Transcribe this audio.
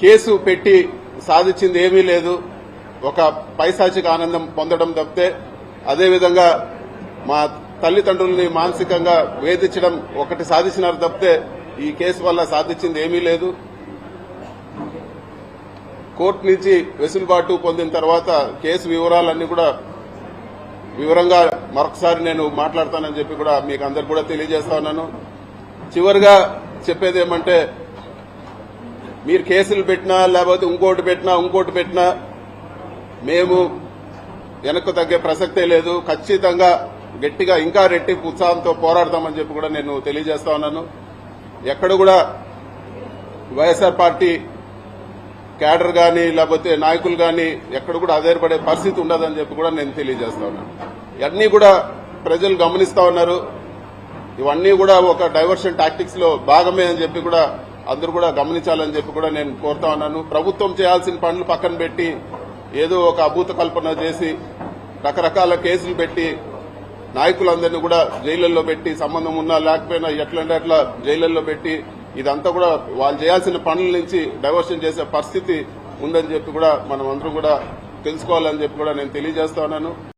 Case పెట్టి సాధించింది ఏమీ లేదు. ఒక పైశాచిక ఆనందం పొందడం తప్పితే అదేవిధంగా మా తల్లిదండ్రుల్ని మానసికంగా వేధించడం ఒకటి సాధించినారు తప్పితే ఈ కేసు వల్ల సాధించింది ఏమీ లేదు. కోర్టు నుంచి వెసులుబాటు పొందిన తర్వాత కేసు వివరాలన్నీ కూడా వివరంగా మరొకసారి నేను మాట్లాడతానని చెప్పి కూడా మీకు అందరు కూడా తెలియజేస్తా ఉన్నాను. చివరిగా చెప్పేది ఏమంటే మీరు కేసులు పెట్టినా లేకపోతే ఇంకోటి పెట్టినా ఇంకోటి పెట్టినా మేము వెనక్కు తగ్గే ప్రసక్తే లేదు. ఖచ్చితంగా గట్టిగా ఇంకా రెట్టింపు ఉత్సాహంతో పోరాడతామని చెప్పి కూడా నేను తెలియజేస్తా ఉన్నాను. ఎక్కడ కూడా వైఎస్ఆర్ పార్టీ క్యాడర్ గాని లేకపోతే నాయకులు గాని ఎక్కడ కూడా ఆధారపడే పరిస్థితి ఉండదని చెప్పి కూడా నేను తెలియజేస్తా ఉన్నాను. ఇవన్నీ కూడా ప్రజలు గమనిస్తా ఉన్నారు. ఇవన్నీ కూడా ఒక డైవర్షన్ టాక్టిక్స్లో భాగమే అని చెప్పి కూడా అందరూ కూడా గమనించాలని చెప్పి కూడా నేను కోరుతా ఉన్నాను. ప్రభుత్వం చేయాల్సిన పనులు పక్కన పెట్టి ఏదో ఒక అభూత కల్పన చేసి రకరకాల కేసులు పెట్టి నాయకులందరినీ కూడా జైళ్ళలో పెట్టి సంబంధం ఉన్నా లేకపోయినా ఎట్లంటే అట్లా జైళ్ళలో పెట్టి ఇదంతా కూడా వాళ్ళు చేయాల్సిన పనుల నుంచి డైవర్షన్ చేసే పరిస్థితి ఉందని చెప్పి కూడా మనం అందరం కూడా తెలుసుకోవాలని చెప్పి కూడా నేను తెలియజేస్తా ఉన్నాను.